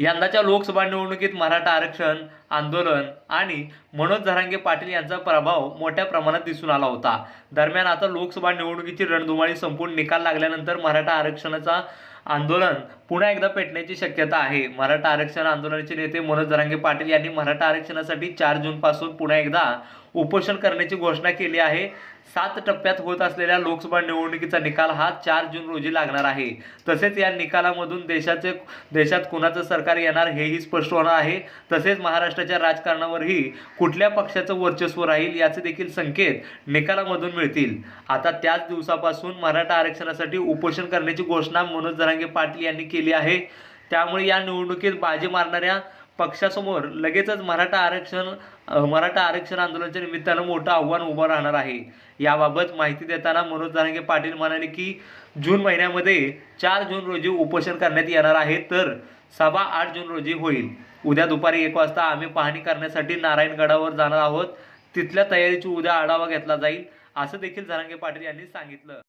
यंदाच्या लोकसभा निवडणुकीत मराठा आरक्षण आंदोलन आणि मनोज झरांगे पाटील यांचा प्रभाव मोठ्या प्रमाणात दिसून आला होता. दरम्यान आता लोकसभा निवडणुकीची रणधुमाळी संपून निकाल लागल्यानंतर मराठा आरक्षणाचा आंदोलन पुन्हा एकदा पेटण्याची शक्यता आहे. मराठा आरक्षण आंदोलनाचे नेते मनोज जरांगे पाटील यांनी मराठा आरक्षणासाठी चार जूनपासून पुन्हा एकदा उपोषण करण्याची घोषणा केली आहे. सात टप्प्यात होत असलेल्या लोकसभा निवडणुकीचा निकाल हा चार जून रोजी लागणार आहे. तसेच या निकालामधून देशाचे देशात कुणाचं सरकार येणार हेही स्पष्ट होणार आहे. तसेच महाराष्ट्राच्या राजकारणावरही कुठल्या पक्षाचं वर्चस्व राहील याचे देखील संकेत निकालामधून मिळतील. आता त्याच दिवसापासून मराठा आरक्षणासाठी उपोषण करण्याची घोषणा मनोज जरांगे पाटील यांनी केली आहे. त्यामुळे या निवडणुकीत बाजी मारणाऱ्या पक्षासमोर लगेचच मराठा आरक्षण मराठा आरक्षण आंदोलनाच्या निमित्तानं मोठं आव्हान उभं राहणार आहे. याबाबत माहिती देताना मनोज जरांगे पाटील म्हणाले की जून महिन्यामध्ये चार जून रोजी उपोषण करण्यात येणार आहे तर सभा आठ जून रोजी होईल. उद्या दुपारी एक वाजता आम्ही पाहणी करण्यासाठी नारायणगडावर जाणार आहोत. तिथल्या तयारीची उद्या आढावा घेतला जाईल असं देखील जरांगे पाटील यांनी सांगितलं.